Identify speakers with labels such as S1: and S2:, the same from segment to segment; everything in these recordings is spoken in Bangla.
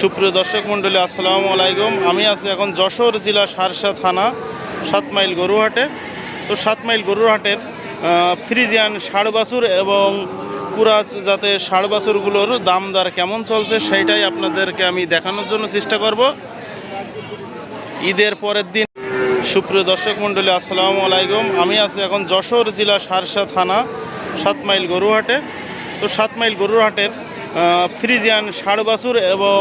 S1: সুপ্রিয় দর্শক মণ্ডলী আসসালামু আলাইকুম। আমি আছি এখন যশোর জেলা সারসা থানা সাত মাইল গরুহাটে তো সাত মাইল গরুহাটের ফ্রিজিয়ান ষাড় বাছুর এবং কুরাজ যাতে ষাড় বাছুরগুলোর দাম দর কেমন চলছে সেইটাই আপনাদেরকে আমি দেখানোর জন্য চেষ্টা করব। ঈদের পরের দিন। সুপ্রিয় দর্শক মণ্ডলী আসসালামু আলাইকুম। আমি আছি এখন যশোর জেলা সারসা থানা সাত মাইল গরুহাটে তো সাত মাইল গরুহাটের আহ, ফ্রিজিয়ান ষাড় বাছুর এবং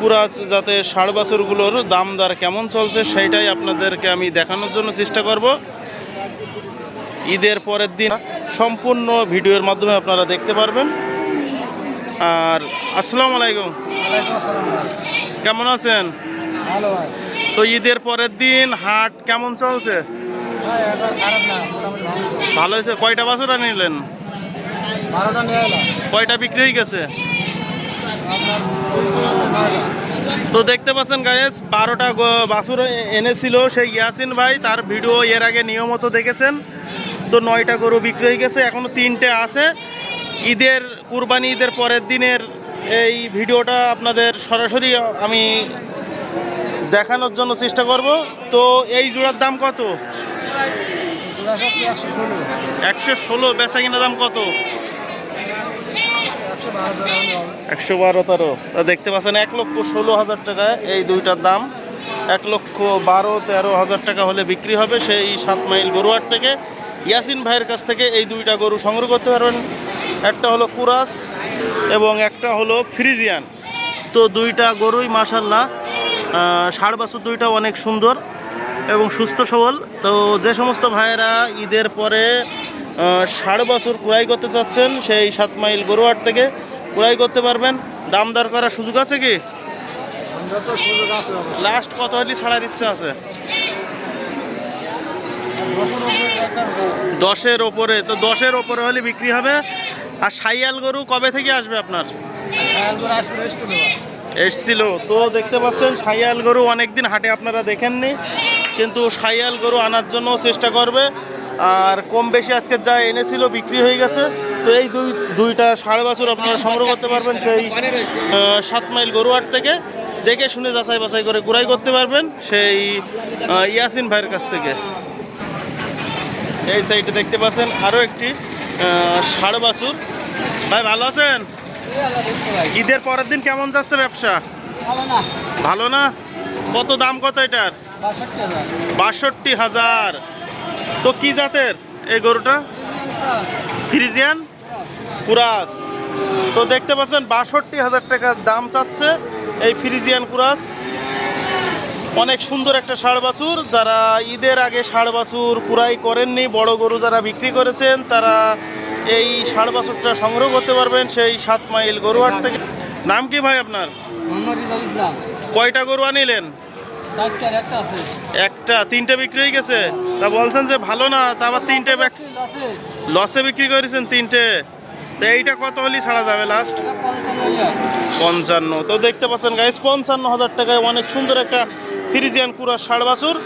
S1: কুরাজ যাতে ষাড় বাছুরগুলোর দাম দর কেমন চলছে সেইটাই আপনাদেরকে আমি দেখানোর জন্য চেষ্টা করব। ঈদের পরের দিন সম্পূর্ণ ভিডিওর মাধ্যমে আপনারা দেখতে পারবেন। আর আসসালামু আলাইকুম। কেমন আছেন?
S2: ভালো ভাই।
S1: তো ঈদের পরের দিন হাট কেমন চলছে?
S2: ভালো
S1: হয়েছে। কয়টা বাছুর নিলেন
S2: বারোটা নিয়ে এলাম
S1: কয়টা বিক্রি হয়ে গেছে? তো দেখতে পাচ্ছেন গায়েস বারোটা বাছুর এ- এনেছিল সেই ইয়াসিন ভাই তার ভিডিও এর আগে নিয়মিত দেখেছেন। তো নয়টা গরু বিক্রি হয়ে গেছে এখনও তিনটে আছে। ঈদের কুরবানি ঈদের পরের দিনের এই ভিডিওটা আপনাদের সরাসরি আমি দেখানোর জন্য চেষ্টা করব। তো এই জোড়ার দাম কত?
S2: একশো ষোলো।
S1: একশো ষোলো বেচা কিনা দাম কত?
S2: একশো বারো
S1: তেরো। দেখতে পাচ্ছেন, এক লক্ষ ষোলো হাজার টাকা এই দুইটার দাম। এক লক্ষ বারো তেরো হাজার টাকা হলে বিক্রি হবে সেই সাত মাইল গরুহাট থেকে। ইয়াসিন ভাইয়ের কাছ থেকে এই দুইটা গরু সংগ্রহ করতে পারবেন। একটা হলো কুরাস এবং একটা হলো ফ্রিজিয়ান। তো দুইটা গরুই মাসাল্লাহ ষাড় বাছুর দুইটা অনেক সুন্দর এবং সুস্থ সবল। তো যে সমস্ত ভাইয়েরা ঈদের পরে আহ, বছর কুড়াই করতে চাচ্ছেন সেই সাত মাইল গরুহাট থেকে কুড়াই করতে পারবেন। দাম দর করার সুযোগ আছে কি। লাস্ট কত হলে ছাড়ার ইচ্ছা আছে? দশের ওপরে তো দশের ওপরে হলে বিক্রি হবে। আর সাইয়াল গরু কবে থেকে আসবে আপনার? এসছিল। তো দেখতে পাচ্ছেন সাইয়াল গরু অনেকদিন হাটে আপনারা দেখেননি কিন্তু সাইয়াল গরু আনার জন্য চেষ্টা করবে। আর কম বেশি আজকে যা এনেছিল বিক্রি হয়ে গেছে। তো এই দুই, দুইটা সাড়ে বছর আপনারা সংগ্রহ করতে পারবেন সেই সাত মাইল গরুহাট থেকে। দেখে শুনে যাচাই বাছাই করে গুড়াই করতে পারবেন সেই ইয়াসিন ভাইয়ের কাছ থেকে। এই সাইডে দেখতে পাচ্ছেন আরও একটি ষাড় বাছুর। ভাই, ভালো আছেন? ঈদের পরের দিন কেমন যাচ্ছে ব্যবসা?
S2: ভালো না?
S1: কত দাম কত এটার?
S2: বাষট্টি হাজার।
S1: তো কি জাতের এই গরুটা? ফ্রিজিয়ান? কুরাস। তো দেখতে পাচ্ছেন বাষট্টি হাজার টাকার দাম চাচ্ছে এই ফ্রিজিয়ান কুরাস। অনেক সুন্দর একটা ষাড় বাছুর। যারা ঈদের আগে ষাড় বাছুর কুড়াই করেননি বড় গরু যারা বিক্রি করেছেন তারা এই ষাড় বাছুরটা সংগ্রহ করতে পারবেন সেই সাত মাইল গরু গরুহাট থেকে। নাম কি ভাই আপনার? কয়টা গরু আনিলেন?
S2: একটা
S1: তিনটে বিক্রি হয়ে গেছে। তা বলছেন যে ভালো না তা আবার তিনটে লসে বিক্রি করেছেন তিনটে। তো এইটা কত হলেই ছাড়া যাবে লাস্ট
S2: পঞ্চান্ন
S1: তো দেখতে পাচ্ছেন গাইস পঞ্চান্ন হাজার টাকায় অনেক সুন্দর একটা ফ্রিজিয়ান কুড়ার ষাড় বাছুর।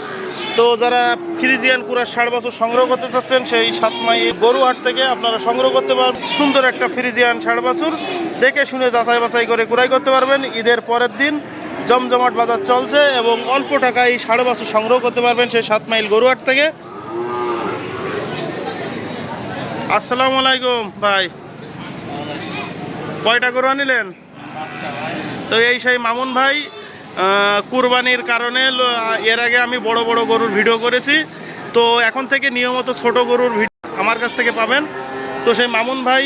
S1: তো যারা ফ্রিজিয়ান কুড়ার ষাড় বাছুর সংগ্রহ করতে চাচ্ছেন সেই সাত মাই গরুহাট থেকে আপনারা সংগ্রহ করতে পারবেন সুন্দর একটা ফ্রিজিয়ান ষাড় বাছুর। দেখে শুনে যাচাই বাছাই করে কুড়াই করতে পারবেন। ঈদের পরের দিন জমজমাট বাজার চলছে এবং অল্প টাকায় ষাড় বাছুর সংগ্রহ করতে পারবেন সেই সাত মাইল গরুহাট থেকে। আসসালামু আলাইকুম ভাই। কয়টা গরু আনিলেন তো এই সেই মামুন ভাই কুরবানির কারণে এর আগে আমি বড় বড় গরুর ভিডিও করেছি। তো এখন থেকে নিয়মিত ছোট গরুর ভিডিও আমার কাছ থেকে পাবেন। তো সেই মামুন ভাই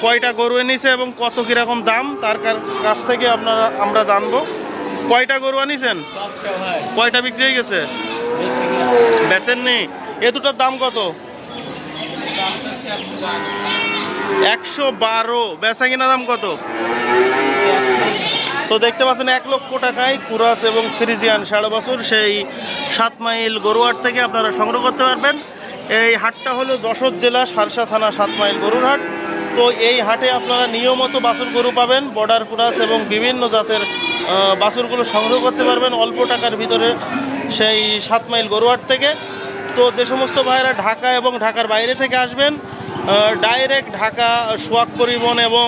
S1: কয়টা গরু এনেছে এবং কত কীরকম দাম? তার কার- কাছ থেকে আপনারা আমরা জানব। কয়টা গরু আনিছেন? কয়টা বিক্রি হয়ে গেছে? বেচেন নেই এ দুটোর দাম কত? একশো বারো। বেচা কিনা দাম কত? তো দেখতে পাচ্ছেন এক লক্ষ টাকায় কুরাস এবং ফ্রিজিয়ান সাড়ে বছর সেই সাত মাইল গরুহাট থেকে আপনারা সংগ্রহ করতে পারবেন। এই হাটটা হলো যশোর জেলা সারসা থানা সাত মাইল গরুর হাট তো এই হাটে আপনারা নিয়মিত বাছুর গরু পাবেন বর্ডার ক্রাস এবং বিভিন্ন জাতের আহ, বাছুরগুলো সংগ্রহ করতে পারবেন অল্প টাকার ভিতরে সেই সাত মাইল গরুহাট থেকে। তো যে সমস্ত ভাইয়েরা ঢাকা এবং ঢাকার বাইরে থেকে আসবেন ডাইরেক্ট ঢাকা সোয়াক পরিবহন এবং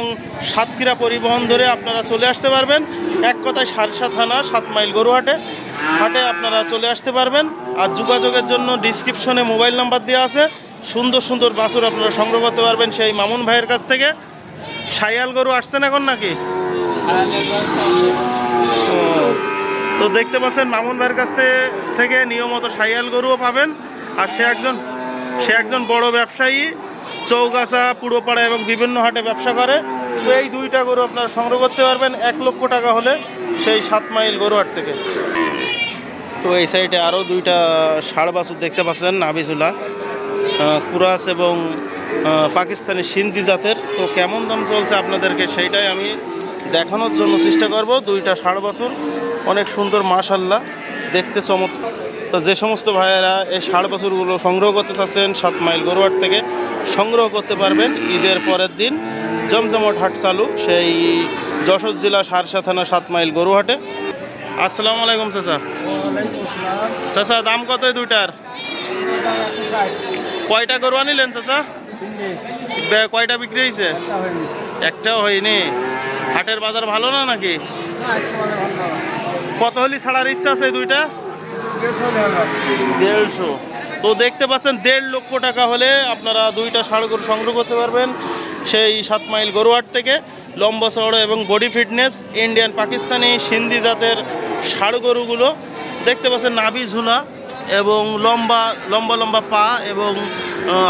S1: সাতক্ষীরা পরিবহন ধরে আপনারা চলে আসতে পারবেন। এক কথায় সারসা থানা সাত মাইল গরুহাটে হাটে আপনারা চলে আসতে পারবেন। আর যোগাযোগের জন্য ডিসক্রিপশনে মোবাইল নাম্বার দেওয়া আছে। সুন্দর সুন্দর বাছুর আপনারা সংগ্রহ করতে পারবেন সেই মামুন ভাইয়ের কাছ থেকে। সাইয়াল গরু আসছেন এখন নাকি? তো দেখতে পাচ্ছেন মামুন ভাইয়ের কাছ থেকে- থেকে নিয়মিত সাইয়াল গরুও পাবেন। আর সে একজন সে একজন বড় ব্যবসায়ী, চৌগাছা, পুরোপাড়া এবং বিভিন্ন হাটে ব্যবসা করে। তো এই দুইটা গরু আপনারা সংগ্রহ করতে পারবেন, এক লক্ষ টাকা হলে সেই সাত মাইল গরু হাট থেকে। তো এই সাইডে আরও দুইটা ষাড় বাছুর দেখতে পাচ্ছেন নাবিজুলা কুরাস এবং পাকিস্তানি সিন্ধি জাতের। তো কেমন দাম চলছে আপনাদেরকে সেইটাই আমি দেখানোর জন্য চেষ্টা করব। দুইটা ষাড় বছর অনেক সুন্দর মাশাল্লাহ দেখতে চমৎকার। তো যে সমস্ত ভাইয়েরা এই ষাড় বছরগুলো সংগ্রহ করতে চাচ্ছেন সাত মাইল গরুহাট থেকে সংগ্রহ করতে পারবেন ঈদের পরের দিন। জমজমট হাট চালু সেই যশোর জেলা সারসা থানা সাত মাইল গরুহাটে আসসালামু আলাইকুম চাচা। চাচা দাম কত দুইটার? কয়টা গরু আনিলেন চাচা? কয়টা বিক্রি হয়েছে একটাও হয়নি। হাটের বাজার ভালো না নাকি? কত হলি ছাড়ার ইচ্ছা আছে দুইটা? দেড়শো তো দেখতে পাচ্ছেন দেড় লক্ষ টাকা হলে আপনারা দুইটা ষাড় গরু সংগ্রহ করতে পারবেন সেই সাত মাইল গরুহাট থেকে। লম্বা চড়া এবং body fitness Indian Pakistani Sindhi জাতের ষাড় গরুগুলো। দেখতে পাচ্ছেন নাভি ঝুলা এবং লম্বা লম্বা লম্বা পা এবং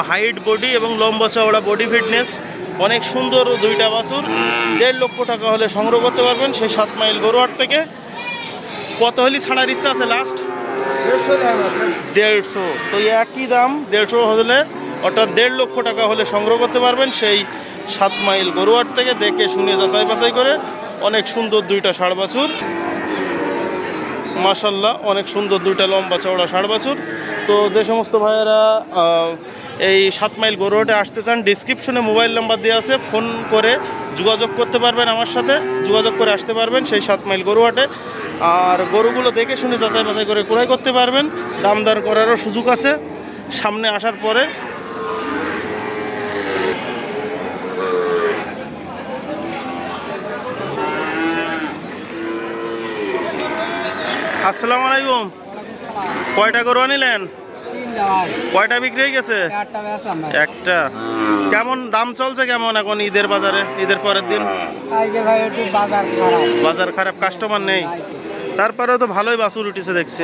S1: হাইট বডি এবং লম্বা চওড়া বডি ফিটনেস অনেক সুন্দর দুইটা বাছুর দেড় লক্ষ টাকা হলে সংগ্রহ করতে পারবেন সেই সাত মাইল গরুয়ার থেকে। কত হলি ছাড়ার ইচ্ছা আছে লাস্ট দেড়শো। তো একই দাম, দেড়শো হলে, অর্থাৎ দেড় লক্ষ টাকা হলে সংগ্রহ করতে পারবেন সেই সাত মাইল গরুয়ার থেকে। দেখে শুনে যাচাই বাছাই করে অনেক সুন্দর দুইটা ষাড় বাছুর। মাসাল্লাহ অনেক সুন্দর দুইটা লম্বা চওড়া ষাট বাছুর। তো যে সমস্ত ভাইয়েরা এই সাত মাইল গরুহাটে আসতে চান ডিসক্রিপশনে মোবাইল নাম্বার দেওয়া আছে ফোন করে যোগাযোগ করতে পারবেন আমার সাথে, যোগাযোগ করে আসতে পারবেন সেই সাত মাইল গরুহাটে আর গরুগুলো দেখে শুনে যাচাই বাছাই করে ক্রয় করতে পারবেন। দাম দর করারও সুযোগ আছে। সামনে আসার পরে আসসালামু আলাইকুম। কয়টা গরু আনিলেন? কয়টা বিক্রি হয়ে গেছে? একটা। কেমন দাম চলছে কেমন এখন ঈদের বাজারে? ঈদের পরের দিন?
S3: বাজার খারাপ
S1: কাস্টমার নেই। তারপরেও তো ভালোই বাসুর উঠেছে দেখছি।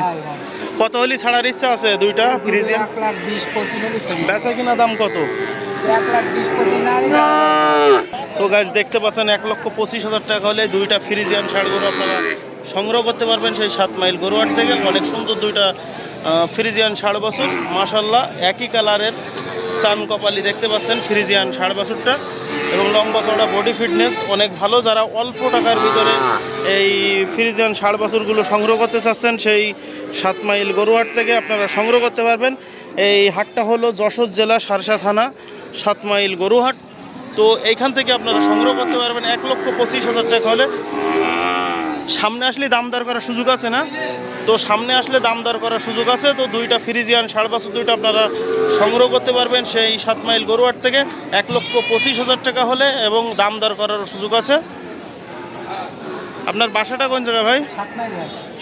S1: কত হলি ছাড়ার ইচ্ছা আছে দুইটা
S3: দিই।
S1: বেচা কিনা দাম কত? তো গাছ দেখতে পাচ্ছেন এক লক্ষ পঁচিশ হাজার টাকা হলে দুইটা ফ্রিজিয়ান ষাড় গরু আপনারা সংগ্রহ করতে পারবেন সেই সাত মাইল গরুয়াট থেকে। অনেক সুন্দর দুইটা ফ্রিজিয়ান ষাড় বছর। মাশাল্লাহ একই কালারের চান কপালি দেখতে পাচ্ছেন ফ্রিজিয়ান ষাড় বছরটা। এবং লম্বা চড়া বডি ফিটনেস, অনেক ভালো। যারা অল্প টাকার ভিতরে এই ফ্রিজিয়ান ষাড় বাছুরগুলো সংগ্রহ করতে চাচ্ছেন, সেই সাত মাইল গরুহাট থেকে আপনারা সংগ্রহ করতে পারবেন। এই হাটটা হলো যশোর জেলা সারসা থানা, সাত মাইল গরুহাট। তো এইখান থেকে আপনারা সংগ্রহ করতে পারবেন এক লক্ষ পঁচিশ হাজার টাকা হলে। সামনে আসলে দাম দর করার সুযোগ আছে না? তো সামনে আসলে দাম দর করার সুযোগ আছে তো দুইটা ফ্রিজিয়ান সাড়ে পাঁচশো দুইটা আপনারা সংগ্রহ করতে পারবেন সেই সাত মাইল গরুয়ার থেকে। এক লক্ষ পঁচিশ হাজার টাকা হলে এবং দাম দর করার সুযোগ আছে। আপনার বাসাটা কোন জায়গা ভাই?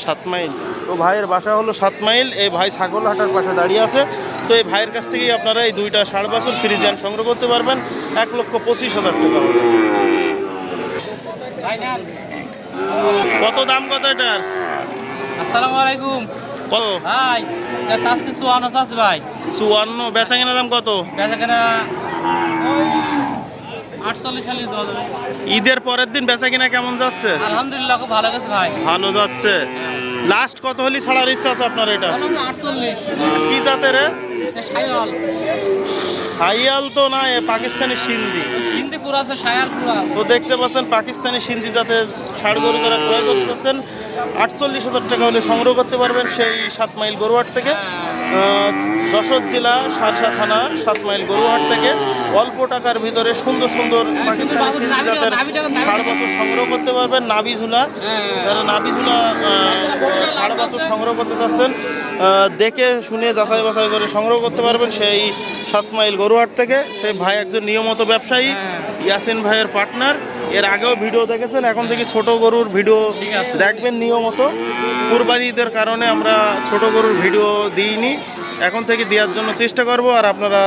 S3: সাত মাইল
S1: তো ভাইয়ের বাসা হলো সাত মাইল এই ভাই ছাগল ছাগলহাটার পাশে দাঁড়িয়ে আছে। তো এই ভাইয়ের কাছ থেকেই আপনারা এই দুইটা সাড়ে বছর ফ্রিজিয়ান সংগ্রহ করতে পারবেন। এক লক্ষ পঁচিশ হাজার টাকা হলে। কত দাম কত এটার?
S2: আসসালামু আলাইকুম।
S1: কত?
S2: ভাই শাস্তি চুয়ান্ন শাস্তি ভাই।
S1: চুয়ান্ন বেচা কেনা দাম কত?
S2: বেচা কেনা
S1: ঈদের পরের দিন বেচা কিনা কেমন যাচ্ছে?
S2: আলহামদুলিল্লাহ খুব ভালো গেছে ভাই।
S1: ভালো যাচ্ছে। লাস্ট কত হলি ছাড়ার ইচ্ছা আছে আপনার এটা?
S2: আটচল্লিশ।
S1: কি জাতের এ?
S2: সায়াল
S1: হাইয়াল তো না এ পাকিস্তানি সিন্ধি
S2: হিন্দি পুরো আছে শায়াল পুরো আছে
S1: তো দেখতে পাচ্ছেন পাকিস্তানি সিন্ধি যাতে ষাড় গরু যারা ক্রয় করতেছেন আটচল্লিশ হাজার টাকা হলে সংগ্রহ করতে পারবেন সেই সাত মাইল গরুহাট থেকে। যশোর জেলা সারসা থানা সাত মাইল গরুহাট থেকে। অল্প টাকার ভিতরে সুন্দর সুন্দর পাকিস্তানি জাতের
S2: নাভিটা- নাভিটা-
S1: বছর সংগ্রহ করতে পারবেন। নাবি ঝুলা যারা নাবি ঝুলা ষাড় বছর সংগ্রহ করতে চাচ্ছেন দেখে শুনে যাচাই বাছাই করে সংগ্রহ করতে পারবেন সেই সাত মাইল গরুহাট থেকে। সেই ভাই একজন নিয়মিত ব্যবসায়ী ইয়াসিন ভাইয়ের পার্টনার এর আগেও ভিডিও দেখেছেন এখন থেকে ছোট গরুর ভিডিও দেখবেন নিয়মিত কুরবানি ঈদের কারণে আমরা ছোট গরুর ভিডিও দিইনি এখন থেকে দেওয়ার জন্য চেষ্টা করব আর আপনারা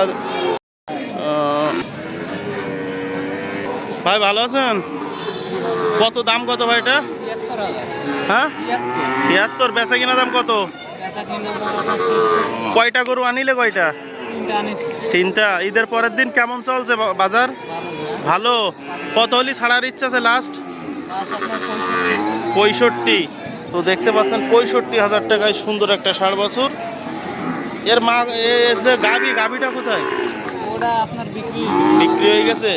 S1: ভাই ভালো আছেন? কত দাম কত ভাই এটা? হ্যাঁ?
S3: তিয়াত্তর
S1: বেচা কিনা দাম কত? কয়টা গরু আনিলে কয়টা?
S3: তিনটা
S1: ঈদের পরের দিন কেমন চলছে বাজার? ভালো। কত হলি ছাড়ার ইচ্ছা আছে লাস্ট
S3: পঁয়ষট্টি।
S1: তো দেখতে পাচ্ছেন পঁয়ষট্টি হাজার টাকায় সুন্দর একটা ষাড় বছর। এর মা এসে গাবি গাবিটা কোথায়?
S3: ওটা আপনার বিক্রি
S1: বিক্রি হয়ে গেছে।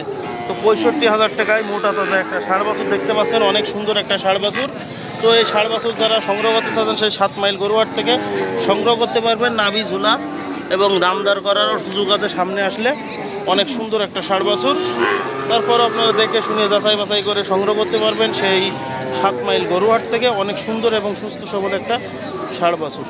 S1: তো পঁয়ষট্টি হাজার টাকায় মোটা তাজা একটা ষাড় বাছুর। দেখতে পাচ্ছেন অনেক সুন্দর একটা ষাড় বাছুর। তো এই ষাড় বাছুর যারা সংগ্রহ করতে চাচ্ছেন সেই সাত মাইল গরুয়ার থেকে সংগ্রহ করতে পারবেন নাভি ঝুলা এবং দামদার করারও সুযোগ আছে সামনে আসলে। অনেক সুন্দর একটা ষাড় বাছুর। তারপর আপনারা দেখে শুনে যাচাই বাছাই করে সংগ্রহ করতে পারবেন সেই সাত মাইল গরুহাট থেকে। অনেক সুন্দর এবং সুস্থ সবল একটা ষাড় বাছুর।